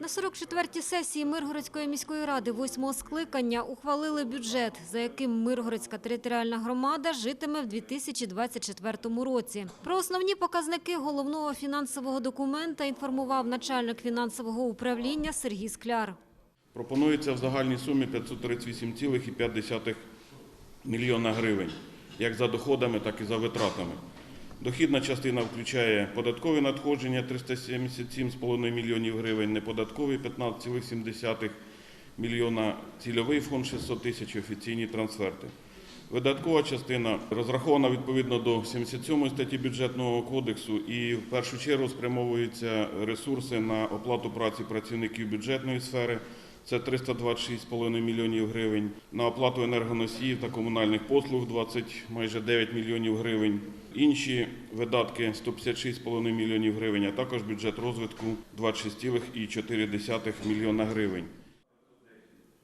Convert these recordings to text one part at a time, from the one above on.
На 44-й сесії Миргородської міської ради восьмого скликання ухвалили бюджет, за яким Миргородська територіальна громада житиме в 2024 році. Про основні показники головного фінансового документа інформував начальник фінансового управління Сергій Скляр. Пропонується в загальній сумі 538,5 мільйона гривень, як за доходами, так і за витратами. Дохідна частина включає податкові надходження 377,5 мільйонів гривень, неподаткові 15,7 мільйона, цільовий фонд 600 тисяч, офіційні трансферти. Видаткова частина розрахована відповідно до 77 статті бюджетного кодексу і в першу чергу спрямовуються ресурси на оплату праці працівників бюджетної сфери. Це 326,5 мільйонів гривень. На оплату енергоносіїв та комунальних послуг 20, майже 9 мільйонів гривень. Інші видатки 156,5 мільйонів гривень, а також бюджет розвитку 26,4 мільйона гривень.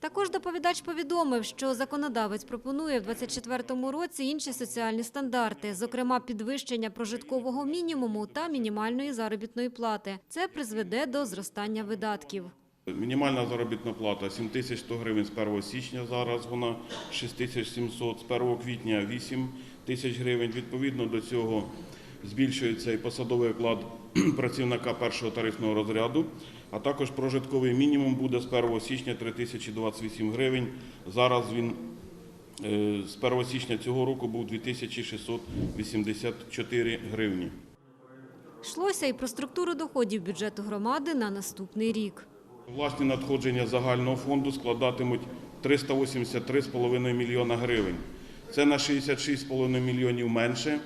Також доповідач повідомив, що законодавець пропонує в 2024 році інші соціальні стандарти, зокрема підвищення прожиткового мінімуму та мінімальної заробітної плати. Це призведе до зростання видатків. Мінімальна заробітна плата 7100 гривень з 1 січня, зараз вона 6700, з 1 квітня 8 тисяч гривень. Відповідно до цього збільшується і посадовий оклад працівника першого тарифного розряду, а також прожитковий мінімум буде з 1 січня 3028 гривень. Зараз він е, з 1 січня цього року був 2684 гривні. Йшлося і про структуру доходів бюджету громади на наступний рік. Власні надходження загального фонду складатимуть 383,5 мільйона гривень. Це на 66,5 мільйонів менше,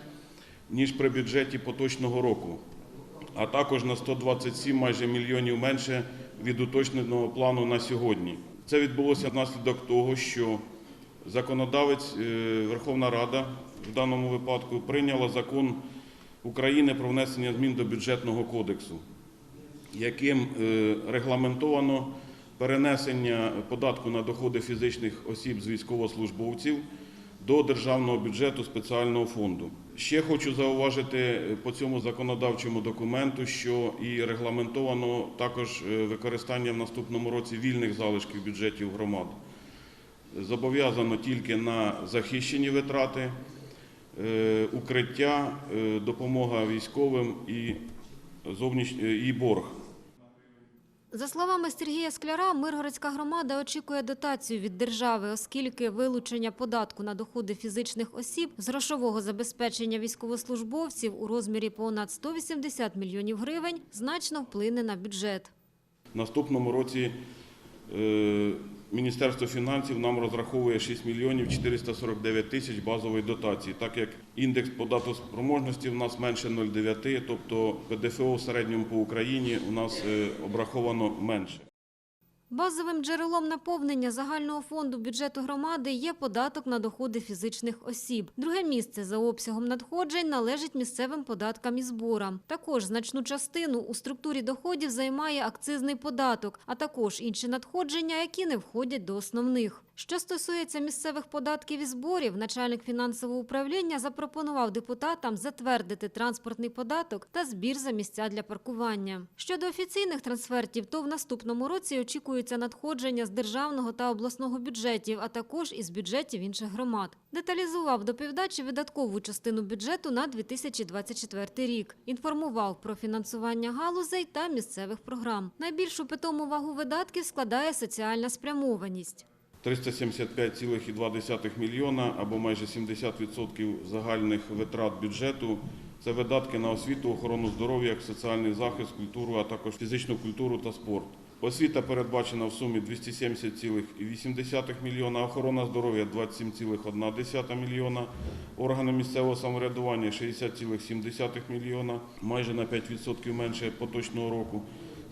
ніж при бюджеті поточного року, а також на 127 майже мільйонів менше від уточненого плану на сьогодні. Це відбулося внаслідок того, що законодавець е, Верховна Рада в даному випадку прийняла закон України про внесення змін до бюджетного кодексу яким е, регламентовано перенесення податку на доходи фізичних осіб з військовослужбовців до державного бюджету спеціального фонду. Ще хочу зауважити е, по цьому законодавчому документу, що і регламентовано також е, використання в наступному році вільних залишків бюджетів громад. Зобов'язано тільки на захищені витрати, е, укриття, допомога військовим і зовніш... і борг. За словами Сергія Скляра, Миргородська громада очікує дотацію від держави, оскільки вилучення податку на доходи фізичних осіб з грошового забезпечення військовослужбовців у розмірі понад 180 мільйонів гривень значно вплине на бюджет. Наступному році е, Міністерство фінансів нам розраховує 6 мільйонів 449 тисяч базової дотації, так як індекс податоспроможності в нас менше 0,9, тобто ПДФО в середньому по Україні у нас е, обраховано менше. Базовим джерелом наповнення загального фонду бюджету громади є податок на доходи фізичних осіб. Друге місце за обсягом надходжень належить місцевим податкам і зборам. Також значну частину у структурі доходів займає акцизний податок, а також інші надходження, які не входять до основних. Що стосується місцевих податків і зборів, начальник фінансового управління запропонував депутатам затвердити транспортний податок та збір за місця для паркування. Щодо офіційних трансфертів, то в наступному році очікуються надходження з державного та обласного бюджетів, а також із бюджетів інших громад. Деталізував доповідач і видаткову частину бюджету на 2024 рік. Інформував про фінансування галузей та місцевих програм. Найбільшу питому вагу видатків складає соціальна спрямованість. 375,2 мільйона або майже 70% загальних витрат бюджету це видатки на освіту, охорону здоров'я, соціальний захист, культуру, а також фізичну культуру та спорт. Освіта передбачена в сумі 270,8 мільйона, охорона здоров'я 27,1 мільйона, органи місцевого самоврядування 60,7 мільйона, майже на 5% менше поточного року.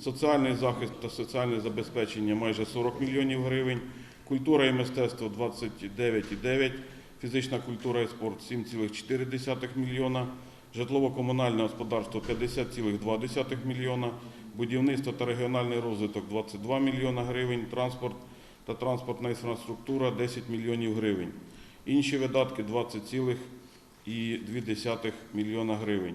Соціальний захист та соціальне забезпечення майже 40 мільйонів гривень. Культура і мистецтво 29,9, фізична культура і спорт 7,4 мільйона, житлово-комунальне господарство 50,2 мільйона, будівництво та регіональний розвиток 22 мільйона гривень, транспорт та транспортна інфраструктура 10 мільйонів гривень. Інші видатки 20,2 мільйона гривень.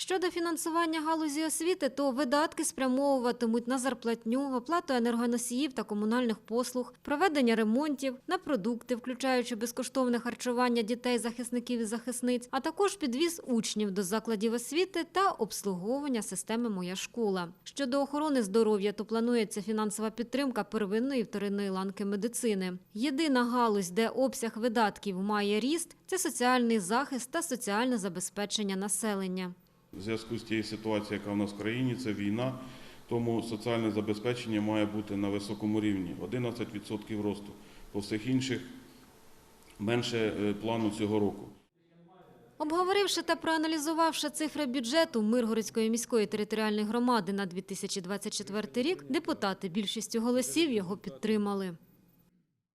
Щодо фінансування галузі освіти, то видатки спрямовуватимуть на зарплатню, оплату енергоносіїв та комунальних послуг, проведення ремонтів, на продукти, включаючи безкоштовне харчування дітей, захисників і захисниць, а також підвіз учнів до закладів освіти та обслуговування системи Моя школа. Щодо охорони здоров'я, то планується фінансова підтримка первинної і вторинної ланки медицини. Єдина галузь, де обсяг видатків має ріст, це соціальний захист та соціальне забезпечення населення. В зв'язку з тією ситуацією, яка в нас в країні, це війна, тому соціальне забезпечення має бути на високому рівні 11% росту. По всіх інших менше е, плану цього року. Обговоривши та проаналізувавши цифри бюджету Миргородської міської територіальної громади на 2024 рік, депутати більшістю голосів його підтримали.